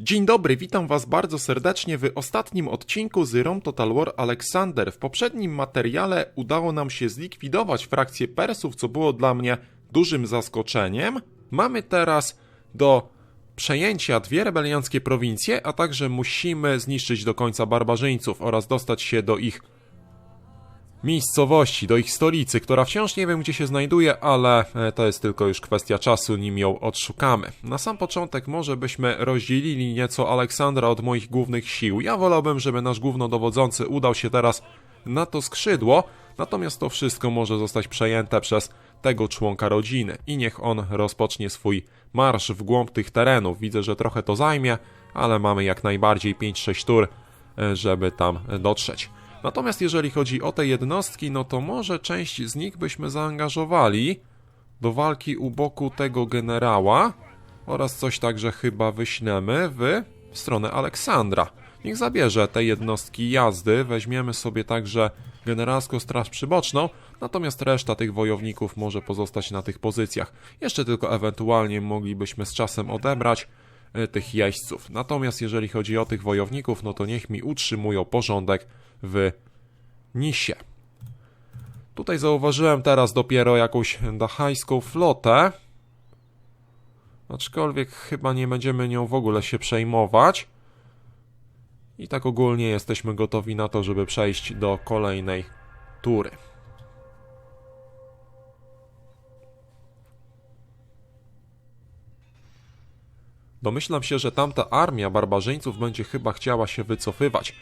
Dzień dobry, witam Was bardzo serdecznie w ostatnim odcinku z Rome Total War Alexander. W poprzednim materiale udało nam się zlikwidować frakcję Persów, co było dla mnie dużym zaskoczeniem. Mamy teraz do przejęcia dwie rebelianckie prowincje, a także musimy zniszczyć do końca barbarzyńców oraz dostać się do ich miejscowości, do ich stolicy, która wciąż nie wiem gdzie się znajduje, ale e, to jest tylko już kwestia czasu, nim ją odszukamy. Na sam początek może byśmy rozdzielili nieco Aleksandra od moich głównych sił. Ja wolałbym, żeby nasz głównodowodzący udał się teraz na to skrzydło, natomiast to wszystko może zostać przejęte przez tego członka rodziny i niech on rozpocznie swój marsz w głąb tych terenów. Widzę, że trochę to zajmie, ale mamy jak najbardziej 5-6 tur, e, żeby tam dotrzeć. Natomiast jeżeli chodzi o te jednostki, no to może część z nich byśmy zaangażowali do walki u boku tego generała oraz coś także chyba wyślemy w stronę Aleksandra. Niech zabierze te jednostki jazdy, weźmiemy sobie także generalską straż przyboczną, natomiast reszta tych wojowników może pozostać na tych pozycjach. Jeszcze tylko ewentualnie moglibyśmy z czasem odebrać e, tych jeźdźców. Natomiast jeżeli chodzi o tych wojowników, no to niech mi utrzymują porządek w Nisie. Tutaj zauważyłem teraz dopiero jakąś dachajską flotę. Aczkolwiek chyba nie będziemy nią w ogóle się przejmować. I tak ogólnie jesteśmy gotowi na to, żeby przejść do kolejnej tury. Domyślam się, że tamta armia barbarzyńców będzie chyba chciała się wycofywać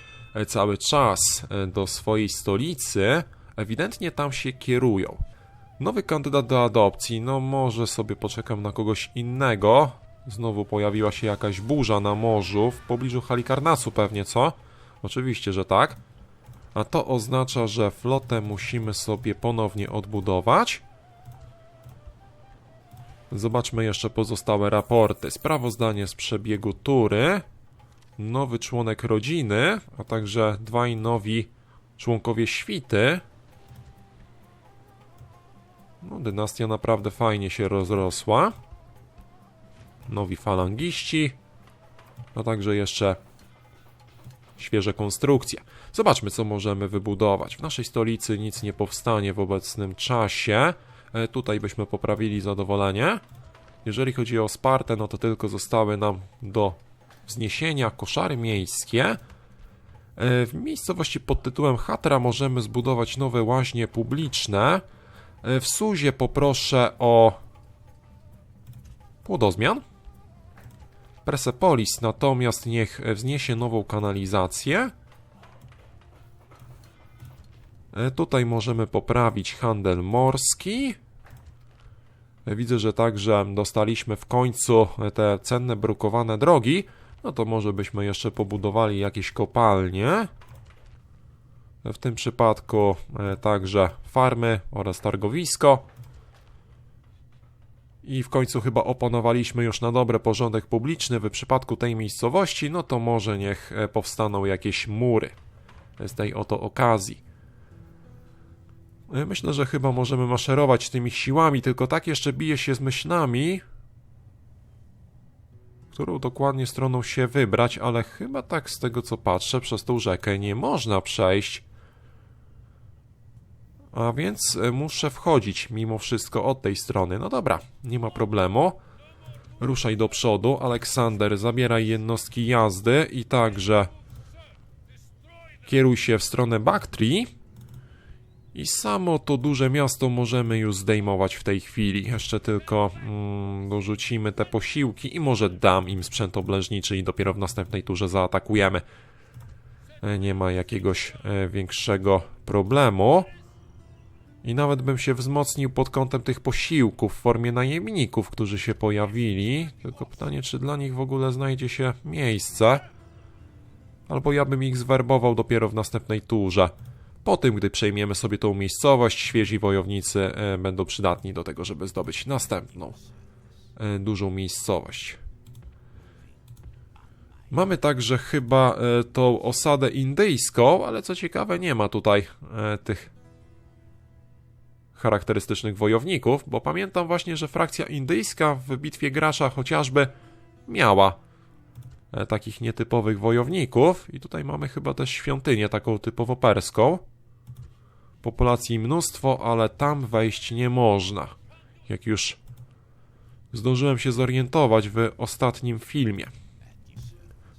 cały czas e, do swojej stolicy, ewidentnie tam się kierują. Nowy kandydat do adopcji, no może sobie poczekam na kogoś innego. Znowu pojawiła się jakaś burza na morzu, w pobliżu Halikarnasu pewnie, co? Oczywiście, że tak. A to oznacza, że flotę musimy sobie ponownie odbudować. Zobaczmy jeszcze pozostałe raporty. Sprawozdanie z przebiegu tury nowy członek rodziny, a także dwaj nowi członkowie świty. No, dynastia naprawdę fajnie się rozrosła. Nowi falangiści, a także jeszcze świeże konstrukcje. Zobaczmy, co możemy wybudować. W naszej stolicy nic nie powstanie w obecnym czasie. E, tutaj byśmy poprawili zadowolenie. Jeżeli chodzi o Spartę, no to tylko zostały nam do wzniesienia koszary miejskie. E, w miejscowości pod tytułem Hatra możemy zbudować nowe łaźnie publiczne. E, w Suzie poproszę o płodozmian. Persepolis natomiast niech wzniesie nową kanalizację. E, tutaj możemy poprawić handel morski. Widzę, że także dostaliśmy w końcu te cenne brukowane drogi. No to może byśmy jeszcze pobudowali jakieś kopalnie. W tym przypadku e, także farmy oraz targowisko. I w końcu chyba opanowaliśmy już na dobre porządek publiczny w przypadku tej miejscowości, no to może niech e, powstaną jakieś mury z tej oto okazji. E, myślę, że chyba możemy maszerować tymi siłami, tylko tak jeszcze bije się z myślami, którą dokładnie stroną się wybrać, ale chyba tak z tego co patrzę, przez tą rzekę nie można przejść. A więc e, muszę wchodzić mimo wszystko od tej strony. No dobra, nie ma problemu. Ruszaj do przodu. Aleksander, zabieraj jednostki jazdy i także kieruj się w stronę Bactrii. I samo to duże miasto możemy już zdejmować w tej chwili. Jeszcze tylko mm, dorzucimy te posiłki i może dam im sprzęt obleżniczy i dopiero w następnej turze zaatakujemy. E, nie ma jakiegoś e, większego problemu. I nawet bym się wzmocnił pod kątem tych posiłków w formie najemników, którzy się pojawili. Tylko pytanie, czy dla nich w ogóle znajdzie się miejsce. Albo ja bym ich zwerbował dopiero w następnej turze. Po tym, gdy przejmiemy sobie tą miejscowość, świeżi wojownicy e, będą przydatni do tego, żeby zdobyć następną e, dużą miejscowość. Mamy także chyba e, tą osadę indyjską, ale co ciekawe nie ma tutaj tych charakterystycznych wojowników, bo pamiętam właśnie, że frakcja indyjska w bitwie Grasza chociażby miała takich nietypowych wojowników. I tutaj mamy chyba też świątynię taką typowo perską. Populacji mnóstwo, ale tam wejść nie można. Jak już zdążyłem się zorientować w ostatnim filmie.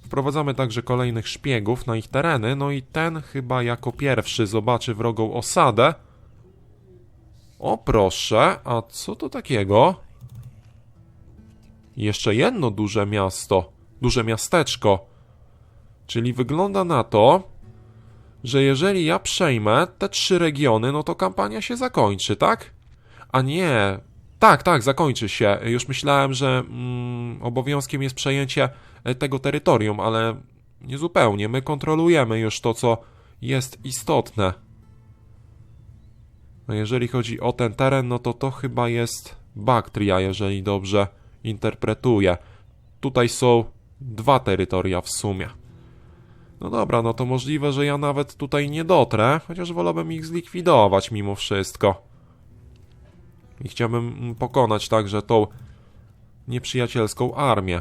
Wprowadzamy także kolejnych szpiegów na ich tereny, no i ten chyba jako pierwszy zobaczy wrogą osadę. O proszę, a co to takiego? Jeszcze jedno duże miasto, duże miasteczko. Czyli wygląda na to, że jeżeli ja przejmę te trzy regiony, no to kampania się zakończy, tak? A nie. Tak, tak, zakończy się. Już myślałem, że mm, obowiązkiem jest przejęcie e, tego terytorium, ale nie zupełnie. My kontrolujemy już to, co jest istotne. No jeżeli chodzi o ten teren, no to to chyba jest Baktria, jeżeli dobrze interpretuję. Tutaj są dwa terytoria w sumie. No dobra, no to możliwe, że ja nawet tutaj nie dotrę, chociaż wolałbym ich zlikwidować mimo wszystko. I chciałbym pokonać także tą nieprzyjacielską armię.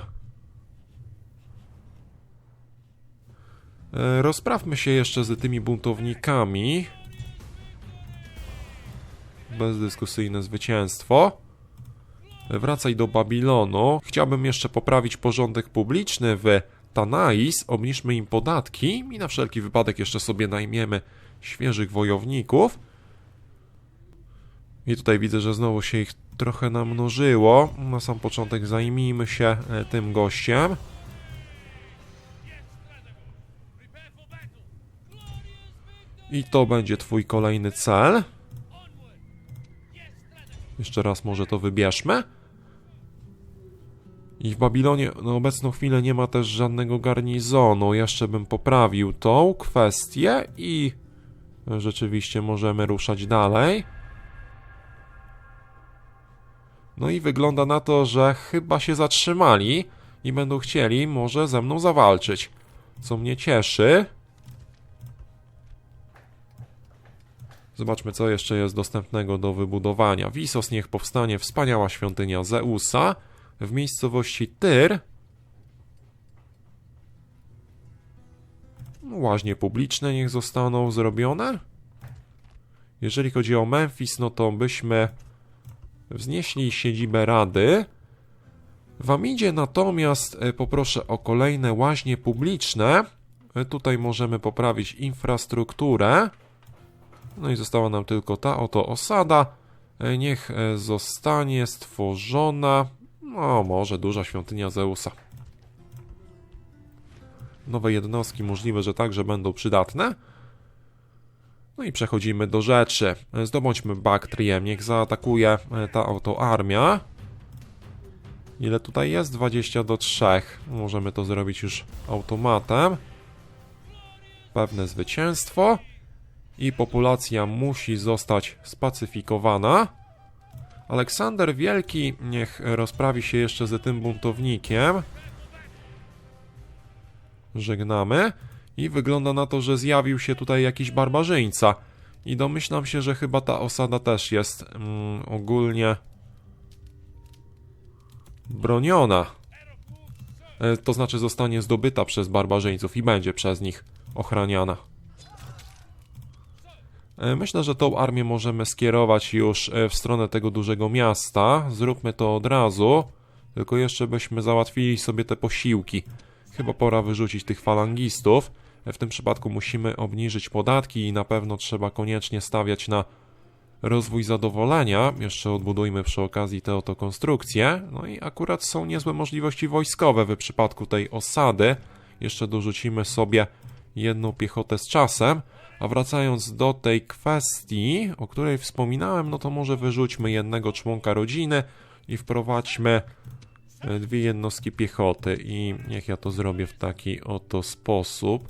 E, Rozprawmy się jeszcze z tymi buntownikami. Bezdyskusyjne zwycięstwo. Wracaj do Babilonu. Chciałbym jeszcze poprawić porządek publiczny w Tanais. Obniżmy im podatki i na wszelki wypadek jeszcze sobie najmiemy świeżych wojowników. I tutaj widzę, że znowu się ich trochę namnożyło. Na sam początek zajmijmy się e, tym gościem. I to będzie twój kolejny cel. Jeszcze raz może to wybierzmy. I w Babilonie na obecną chwilę nie ma też żadnego garnizonu. Jeszcze bym poprawił tą kwestię i rzeczywiście możemy ruszać dalej. No i wygląda na to, że chyba się zatrzymali i będą chcieli może ze mną zawalczyć. Co mnie cieszy. Zobaczmy, co jeszcze jest dostępnego do wybudowania. Wisos niech powstanie wspaniała świątynia Zeusa w miejscowości Tyr. Łaźnie publiczne niech zostaną zrobione. Jeżeli chodzi o Memphis, no to byśmy wznieśli siedzibę Rady. W Amidzie natomiast e, poproszę o kolejne łaźnie publiczne. E, Tutaj możemy poprawić infrastrukturę. No i została nam tylko ta oto osada. E, Niech zostanie stworzona. No, może duża świątynia Zeusa. Nowe jednostki możliwe, że także będą przydatne. No i przechodzimy do rzeczy. Zdobądźmy Baktrię, niech zaatakuje e, ta oto armia. Ile tutaj jest? 20 do 3. Możemy to zrobić już automatem. Pewne zwycięstwo. I populacja musi zostać spacyfikowana. Aleksander Wielki niech rozprawi się jeszcze z tym buntownikiem. Żegnamy. I wygląda na to, że zjawił się tutaj jakiś barbarzyńca. I domyślam się, że chyba ta osada też jest mm, ogólnie broniona. E, To znaczy zostanie zdobyta przez barbarzyńców i będzie przez nich ochraniana. E, Myślę, że tą armię możemy skierować już e, w stronę tego dużego miasta. Zróbmy to od razu. Tylko jeszcze byśmy załatwili sobie te posiłki. Chyba pora wyrzucić tych falangistów. E, W tym przypadku musimy obniżyć podatki i na pewno trzeba koniecznie stawiać na rozwój zadowolenia. Jeszcze odbudujmy przy okazji te oto konstrukcje. No i akurat są niezłe możliwości wojskowe w przypadku tej osady. Jeszcze dorzucimy sobie jedną piechotę z czasem. A wracając do tej kwestii, o której wspominałem, no to może wyrzućmy jednego członka rodziny i wprowadźmy e, dwie jednostki piechoty i niech ja to zrobię w taki oto sposób.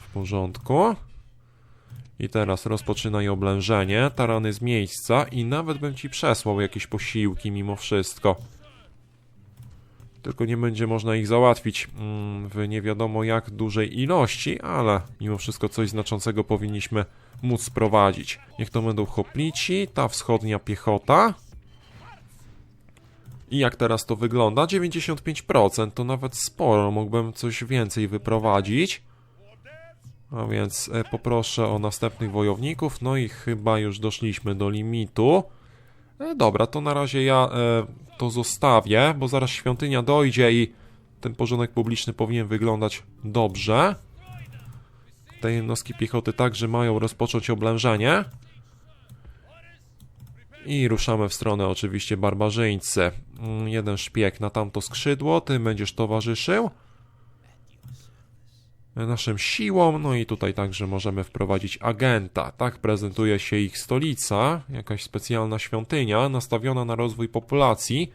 W porządku. I teraz rozpoczynaj oblężenie, tarany z miejsca i nawet bym ci przesłał jakieś posiłki mimo wszystko. Tylko nie będzie można ich załatwić mm, w nie wiadomo jak dużej ilości, ale mimo wszystko coś znaczącego powinniśmy móc sprowadzić. Niech to będą hoplici, ta wschodnia piechota I jak teraz to wygląda? 95% to nawet sporo, mógłbym coś więcej wyprowadzić. A więc e, poproszę o następnych wojowników, no i chyba już doszliśmy do limitu. E, dobra, to na razie ja e, to zostawię, bo zaraz świątynia dojdzie i ten porządek publiczny powinien wyglądać dobrze. Te jednostki piechoty także mają rozpocząć oblężenie. I ruszamy w stronę oczywiście barbarzyńcy. Mm, Jeden szpieg na tamto skrzydło, ty będziesz towarzyszył naszym siłom, no i tutaj także możemy wprowadzić agenta. Tak prezentuje się ich stolica, jakaś specjalna świątynia nastawiona na rozwój populacji,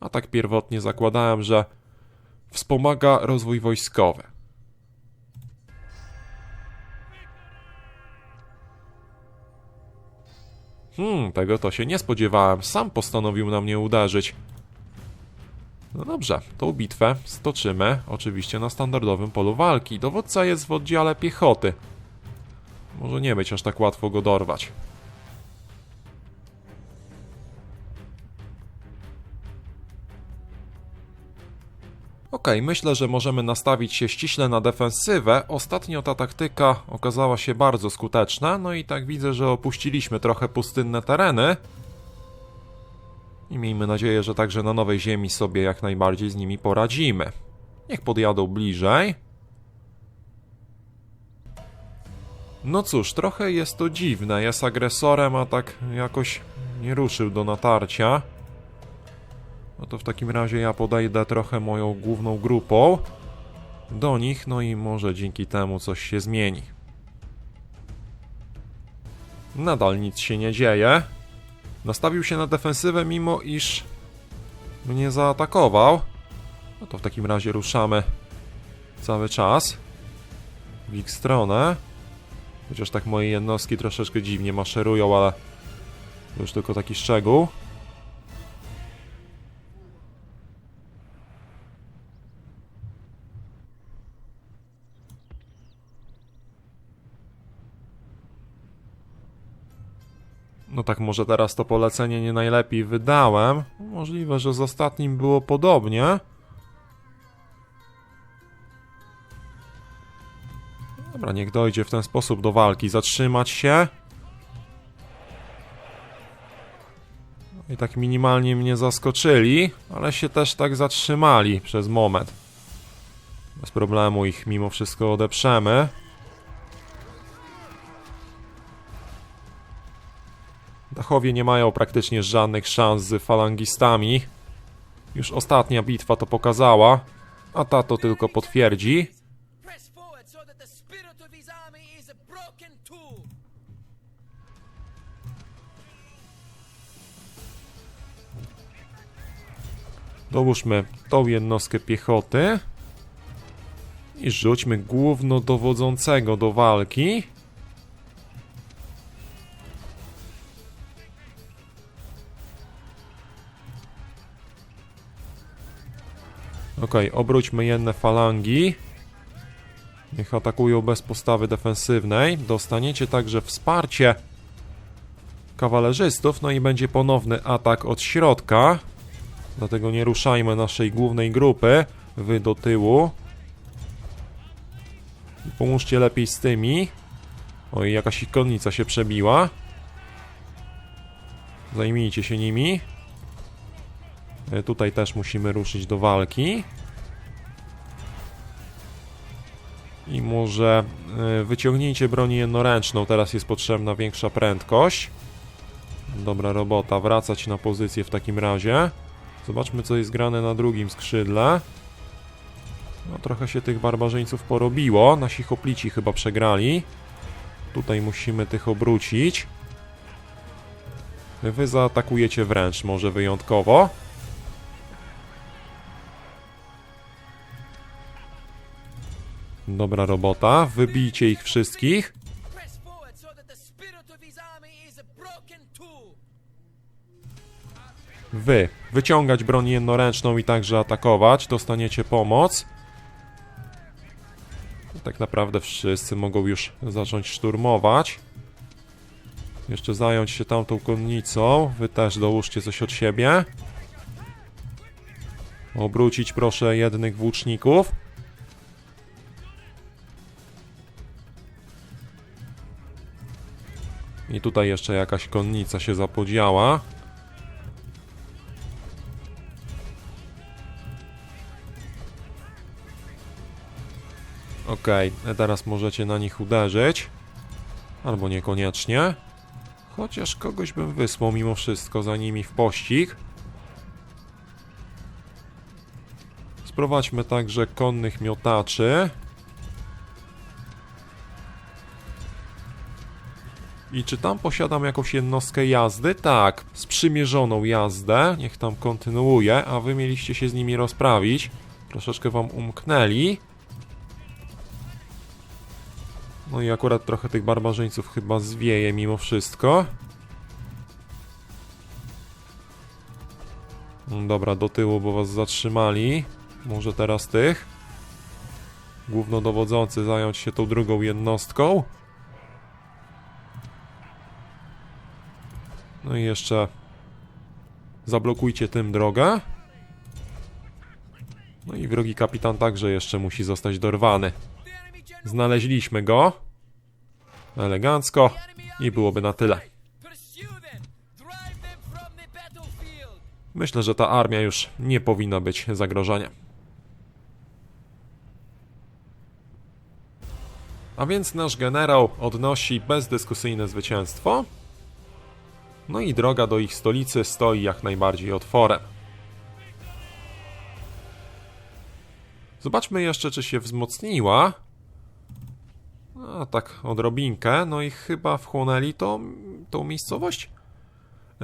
a tak pierwotnie zakładałem, że wspomaga rozwój wojskowy. Hmm, tego to się nie spodziewałem. Sam postanowił na mnie uderzyć. No dobrze, tą bitwę stoczymy oczywiście na standardowym polu walki. Dowódca jest w oddziale piechoty. Może nie być aż tak łatwo go dorwać. Okej, myślę, że możemy nastawić się ściśle na defensywę. Ostatnio ta taktyka okazała się bardzo skuteczna, no i tak widzę, że opuściliśmy trochę pustynne tereny. I miejmy nadzieję, że także na nowej ziemi sobie jak najbardziej z nimi poradzimy. Niech podjadą bliżej. No cóż, trochę jest to dziwne. Jest agresorem, a tak jakoś nie ruszył do natarcia. No to w takim razie ja podejdę trochę moją główną grupą do nich, no i może dzięki temu coś się zmieni. Nadal nic się nie dzieje. Nastawił się na defensywę, mimo iż mnie zaatakował. No to w takim razie ruszamy cały czas w ich stronę. Chociaż tak moje jednostki troszeczkę dziwnie maszerują, ale to już tylko taki szczegół. No tak, może teraz to polecenie nie najlepiej wydałem. Możliwe, że z ostatnim było podobnie. Dobra, niech dojdzie w ten sposób do walki. Zatrzymać się. No I tak minimalnie mnie zaskoczyli, ale się też tak zatrzymali przez moment. Bez problemu ich mimo wszystko odeprzemy. Dachowie nie mają praktycznie żadnych szans z falangistami. Już ostatnia bitwa to pokazała, a ta to tylko potwierdzi. Dołóżmy tą jednostkę piechoty i rzućmy głównodowodzącego do walki. Okej, obróćmy jedne falangi. Niech atakują bez postawy defensywnej. Dostaniecie także wsparcie kawalerzystów, no i będzie ponowny atak od środka. Dlatego nie ruszajmy naszej głównej grupy. Wy do tyłu. Pomóżcie lepiej z tymi. Oj, jakaś ich konnica się przebiła. Zajmijcie się nimi. E, Tutaj też musimy ruszyć do walki. I może e, wyciągnijcie broń jednoręczną, teraz jest potrzebna większa prędkość. Dobra robota, wracać na pozycję w takim razie. Zobaczmy co jest grane na drugim skrzydle. No trochę się tych barbarzyńców porobiło, nasi hoplici chyba przegrali. Tutaj musimy tych obrócić. Wy zaatakujecie wręcz może wyjątkowo. Dobra robota, wybijcie ich wszystkich. Wy wyciągać broń jednoręczną i także atakować, dostaniecie pomoc. Tak naprawdę wszyscy mogą już zacząć szturmować. Jeszcze zająć się tamtą konnicą. Wy też dołóżcie coś od siebie. Obrócić proszę jednych włóczników. I tutaj jeszcze jakaś konnica się zapodziała. Okej, teraz możecie na nich uderzyć. Albo niekoniecznie. Chociaż kogoś bym wysłał mimo wszystko za nimi w pościg. Sprowadźmy także konnych miotaczy. I czy tam posiadam jakąś jednostkę jazdy? Tak, sprzymierzoną jazdę. Niech tam kontynuuje, a wy mieliście się z nimi rozprawić. Troszeczkę wam umknęli. No i akurat trochę tych barbarzyńców chyba zwieje mimo wszystko. Mm, Dobra, do tyłu, bo was zatrzymali. Może teraz tych. Głównodowodzący zająć się tą drugą jednostką. No i jeszcze zablokujcie tym drogę. No i wrogi kapitan także jeszcze musi zostać dorwany. Znaleźliśmy go. Elegancko. I byłoby na tyle. Myślę, że ta armia już nie powinna być zagrożeniem. A więc nasz generał odnosi bezdyskusyjne zwycięstwo. No i droga do ich stolicy stoi jak najbardziej otworem. Zobaczmy jeszcze, czy się wzmocniła. A tak, odrobinkę. No i chyba wchłonęli to, tą miejscowość?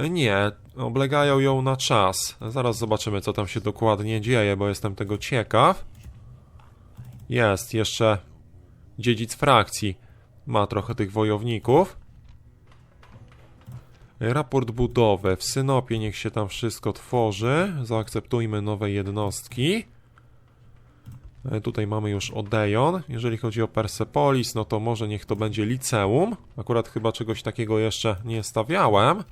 Nie, oblegają ją na czas. Zaraz zobaczymy, co tam się dokładnie dzieje, bo jestem tego ciekaw. Jest jeszcze dziedzic frakcji. Ma trochę tych wojowników. Raport budowy. W Synopie niech się tam wszystko tworzy. Zaakceptujmy nowe jednostki. E, Tutaj mamy już Odeon. Jeżeli chodzi o Persepolis, no to może niech to będzie liceum. Akurat chyba czegoś takiego jeszcze nie stawiałem.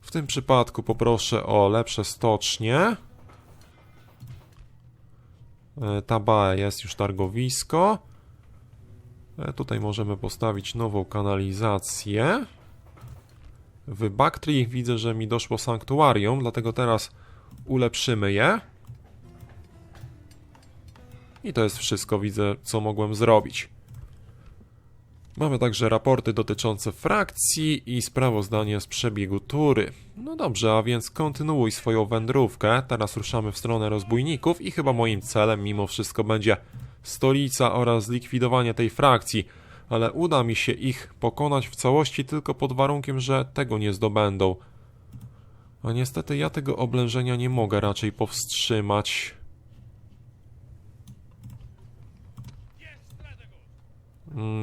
W tym przypadku poproszę o lepsze stocznie. E, Taba jest już targowisko. E, Tutaj możemy postawić nową kanalizację. W Bactrii widzę, że mi doszło sanktuarium, dlatego teraz ulepszymy je. I to jest wszystko, widzę, co mogłem zrobić. Mamy także raporty dotyczące frakcji i sprawozdanie z przebiegu tury. No dobrze, a więc kontynuuj swoją wędrówkę. Teraz ruszamy w stronę rozbójników i chyba moim celem mimo wszystko będzie stolica oraz zlikwidowanie tej frakcji. Ale uda mi się ich pokonać w całości tylko pod warunkiem, że tego nie zdobędą. A niestety ja tego oblężenia nie mogę raczej powstrzymać.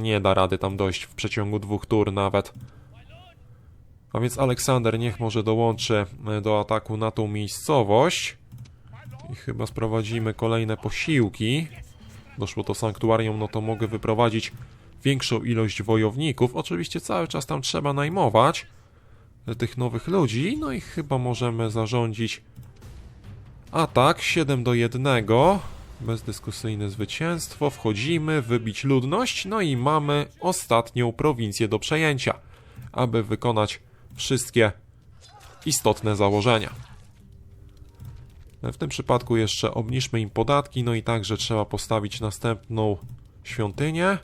Nie da rady tam dojść w przeciągu dwóch tur nawet. A więc Aleksander niech może dołączy e, do ataku na tą miejscowość. I chyba sprowadzimy kolejne posiłki. Doszło to sanktuarium, no to mogę wyprowadzić większą ilość wojowników. Oczywiście cały czas tam trzeba najmować tych nowych ludzi. No i chyba możemy zarządzić atak 7 do 1. Bezdyskusyjne zwycięstwo. Wchodzimy, wybić ludność. No i mamy ostatnią prowincję do przejęcia, aby wykonać wszystkie istotne założenia. W tym przypadku jeszcze obniżmy im podatki, no i także trzeba postawić następną świątynię.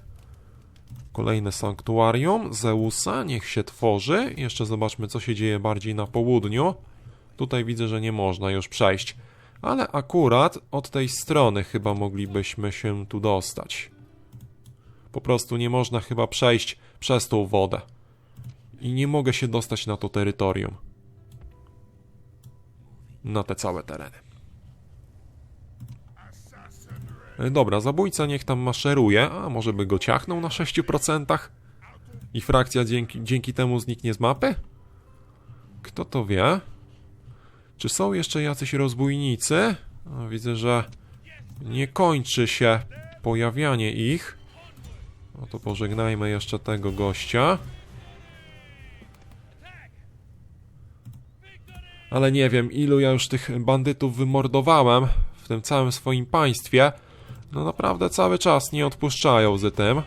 Kolejne sanktuarium Zeusa, niech się tworzy. Jeszcze zobaczmy, co się dzieje bardziej na południu. Tutaj widzę, że nie można już przejść. Ale akurat od tej strony chyba moglibyśmy się tu dostać. Po prostu nie można chyba przejść przez tą wodę. I nie mogę się dostać na to terytorium. Na te całe tereny. E, Dobra, zabójca niech tam maszeruje, a może by go ciachnął na 6%? I frakcja dzięki, dzięki temu zniknie z mapy? Kto to wie? Czy są jeszcze jacyś rozbójnicy? A, widzę, że nie kończy się pojawianie ich. No to pożegnajmy jeszcze tego gościa. Ale nie wiem, ilu ja już tych bandytów wymordowałem w tym całym swoim państwie. No naprawdę cały czas nie odpuszczają z tym.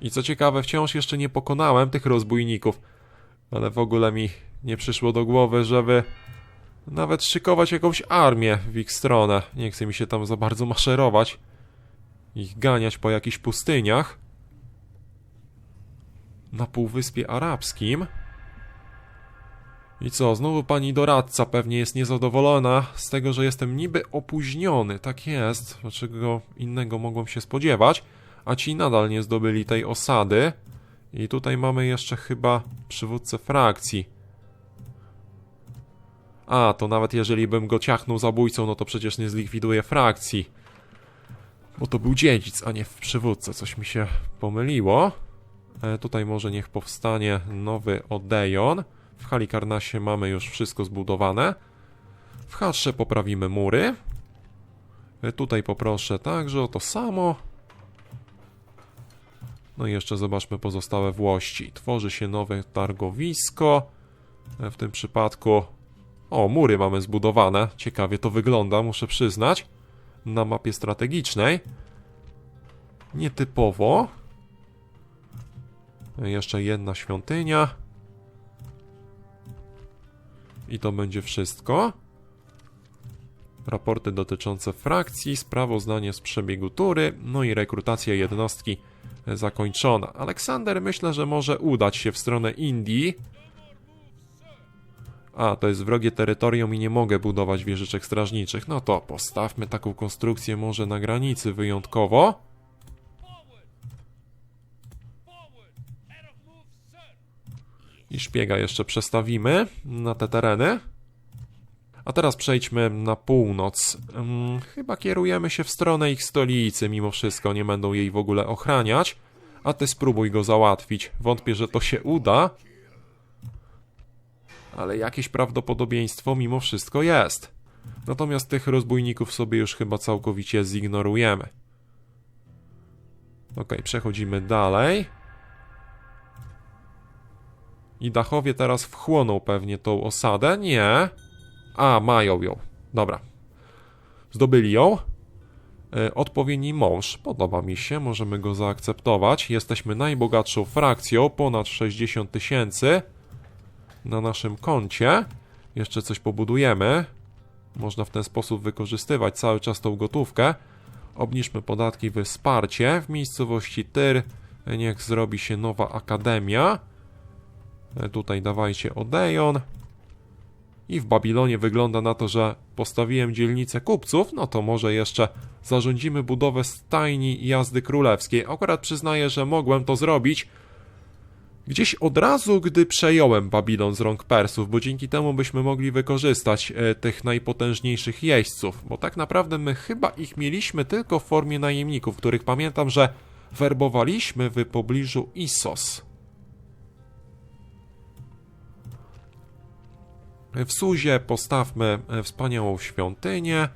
I co ciekawe, wciąż jeszcze nie pokonałem tych rozbójników. Ale w ogóle mi nie przyszło do głowy, żeby nawet szykować jakąś armię w ich stronę. Nie chce mi się tam za bardzo maszerować. Ich ganiać po jakichś pustyniach. Na Półwyspie Arabskim. I co, znowu pani doradca pewnie jest niezadowolona z tego, że jestem niby opóźniony. Tak jest, czego innego mogłem się spodziewać. A ci nadal nie zdobyli tej osady. I tutaj mamy jeszcze chyba przywódcę frakcji. A, to nawet jeżeli bym go ciachnął zabójcą, no to przecież nie zlikwiduje frakcji. Bo to był dziedzic, a nie przywódca. Coś mi się pomyliło. E, tutaj może niech powstanie nowy Odeon. W Halikarnasie mamy już wszystko zbudowane. W Hatrze poprawimy mury. E, tutaj poproszę także o to samo. No i jeszcze zobaczmy pozostałe włości. Tworzy się nowe targowisko. E, W tym przypadku... O, mury mamy zbudowane. Ciekawie to wygląda, muszę przyznać. Na mapie strategicznej. Nietypowo. E, Jeszcze jedna świątynia. I to będzie wszystko. Raporty dotyczące frakcji, sprawozdanie z przebiegu tury, no i rekrutacja jednostki zakończona. Aleksander myślę, że może udać się w stronę Indii. A, to jest wrogie terytorium i nie mogę budować wieżyczek strażniczych. No to postawmy taką konstrukcję może na granicy wyjątkowo. I szpiega jeszcze przestawimy na te tereny. A teraz przejdźmy na północ. Hmm, chyba kierujemy się w stronę ich stolicy, mimo wszystko nie będą jej w ogóle ochraniać. A ty spróbuj go załatwić. Wątpię, że to się uda. Ale jakieś prawdopodobieństwo mimo wszystko jest. Natomiast tych rozbójników sobie już chyba całkowicie zignorujemy. Ok, przechodzimy dalej. I Dachowie teraz wchłoną pewnie tą osadę? Nie. A, mają ją. Dobra. Zdobyli ją. E, Odpowiedni mąż. Podoba mi się, możemy go zaakceptować. Jesteśmy najbogatszą frakcją, ponad 60 tysięcy na naszym koncie. Jeszcze coś pobudujemy. Można w ten sposób wykorzystywać cały czas tą gotówkę. Obniżmy podatki we wsparcie. W miejscowości Tyr niech zrobi się nowa akademia. Tutaj dawajcie Odeon. I w Babilonie wygląda na to, że postawiłem dzielnicę kupców, no to może jeszcze zarządzimy budowę stajni jazdy królewskiej. Akurat przyznaję, że mogłem to zrobić gdzieś od razu, gdy przejąłem Babilon z rąk Persów, bo dzięki temu byśmy mogli wykorzystać e, tych najpotężniejszych jeźdźców, bo tak naprawdę my chyba ich mieliśmy tylko w formie najemników, których pamiętam, że werbowaliśmy w pobliżu Isos. W Suzie postawmy e, wspaniałą świątynię.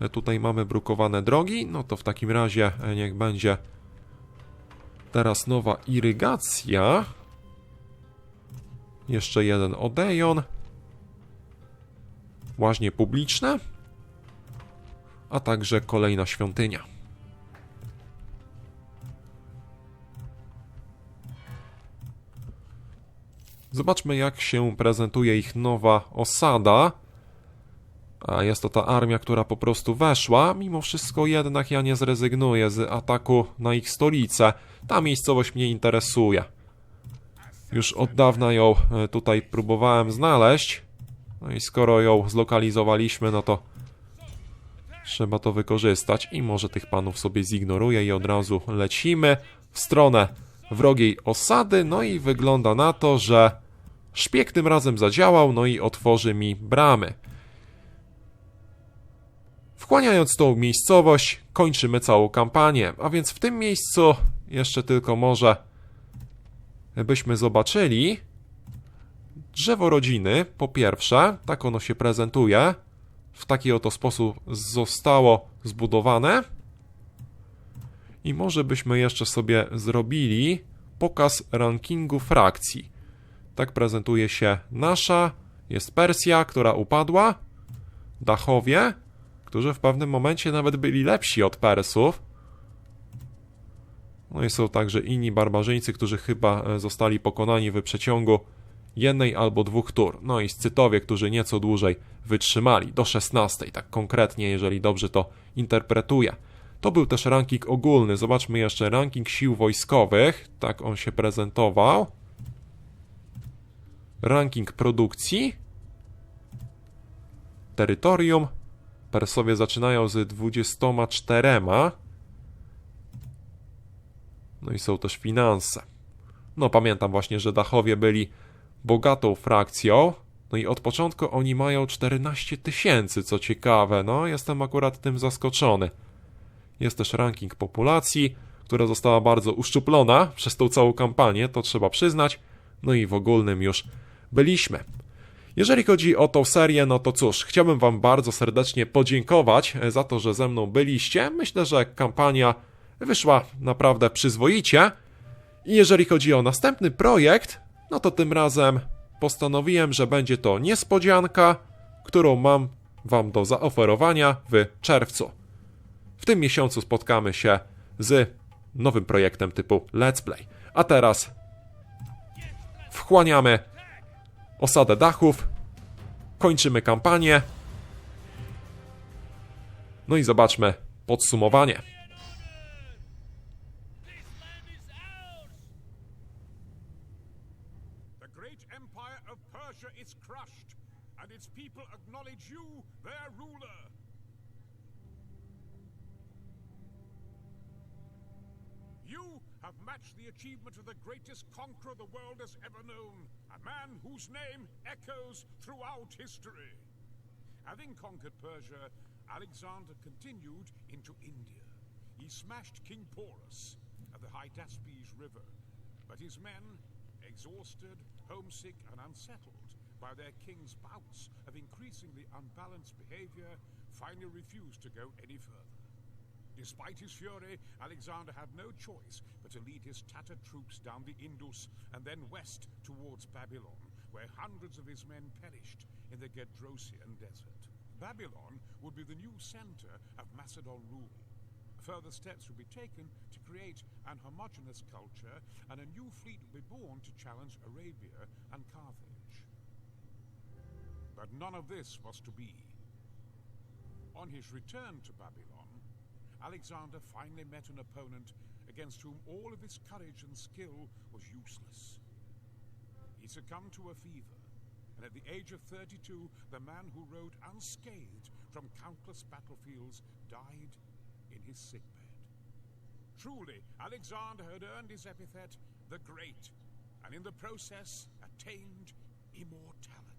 E, Tutaj mamy brukowane drogi. No to w takim razie e, niech będzie teraz nowa irygacja. Jeszcze jeden Odeon. Łaźnie publiczne. A także kolejna świątynia. Zobaczmy, jak się prezentuje ich nowa osada. A jest to ta armia, która po prostu weszła. Mimo wszystko jednak ja nie zrezygnuję z ataku na ich stolicę. Ta miejscowość mnie interesuje. Już od dawna ją e, tutaj próbowałem znaleźć. No i skoro ją zlokalizowaliśmy, no to trzeba to wykorzystać. I może tych panów sobie zignoruję i od razu lecimy w stronę wrogiej osady. No i wygląda na to, że szpieg tym razem zadziałał, no i otworzy mi bramy. Wchłaniając tą miejscowość, kończymy całą kampanię, a więc w tym miejscu jeszcze tylko może byśmy zobaczyli drzewo rodziny, po pierwsze, tak ono się prezentuje, w taki oto sposób zostało zbudowane i może byśmy jeszcze sobie zrobili pokaz rankingu frakcji. Tak prezentuje się nasza. Jest Persja, która upadła. Dachowie, którzy w pewnym momencie nawet byli lepsi od Persów. No i są także inni barbarzyńcy, którzy chyba e, zostali pokonani w przeciągu jednej albo dwóch tur. No i Scytowie, którzy nieco dłużej wytrzymali, do 16, tak konkretnie, jeżeli dobrze to interpretuję. To był też ranking ogólny. Zobaczmy jeszcze ranking sił wojskowych. Tak on się prezentował. Ranking produkcji. Terytorium. Persowie zaczynają z 24. No i są też finanse. No pamiętam właśnie, że Dachowie byli bogatą frakcją. No i od początku oni mają 14 tysięcy, co ciekawe. No, jestem akurat tym zaskoczony. Jest też ranking populacji, która została bardzo uszczuplona przez tą całą kampanię, to trzeba przyznać. No i w ogólnym już byliśmy. Jeżeli chodzi o tą serię, no to cóż, chciałbym Wam bardzo serdecznie podziękować e, za to, że ze mną byliście. Myślę, że kampania wyszła naprawdę przyzwoicie. I jeżeli chodzi o następny projekt, no to tym razem postanowiłem, że będzie to niespodzianka, którą mam Wam do zaoferowania w czerwcu. W tym miesiącu spotkamy się z nowym projektem typu Let's Play. A teraz wchłaniamy osadę dachów, kończymy kampanię. No i zobaczmy podsumowanie. Persia is crushed, and its people acknowledge you, their ruler. Have matched the achievement of the greatest conqueror the world has ever known, a man whose name echoes throughout history. Having conquered Persia, Alexander continued into India. He smashed King Porus at the Hydaspes River, but his men, exhausted, homesick, and unsettled by their king's bouts of increasingly unbalanced behavior, finally refused to go any further. Despite his fury, Alexander had no choice but to lead his tattered troops down the Indus and then west towards Babylon, where hundreds of his men perished in the Gedrosian desert. Babylon would be the new center of Macedon rule. Further steps would be taken to create an homogeneous culture, and a new fleet would be born to challenge Arabia and Carthage. But none of this was to be. On his return to Babylon, Alexander finally met an opponent against whom all of his courage and skill was useless. He succumbed to a fever, and at the age of 32, the man who rode unscathed from countless battlefields died in his sickbed. Truly, Alexander had earned his epithet the Great, and in the process attained immortality.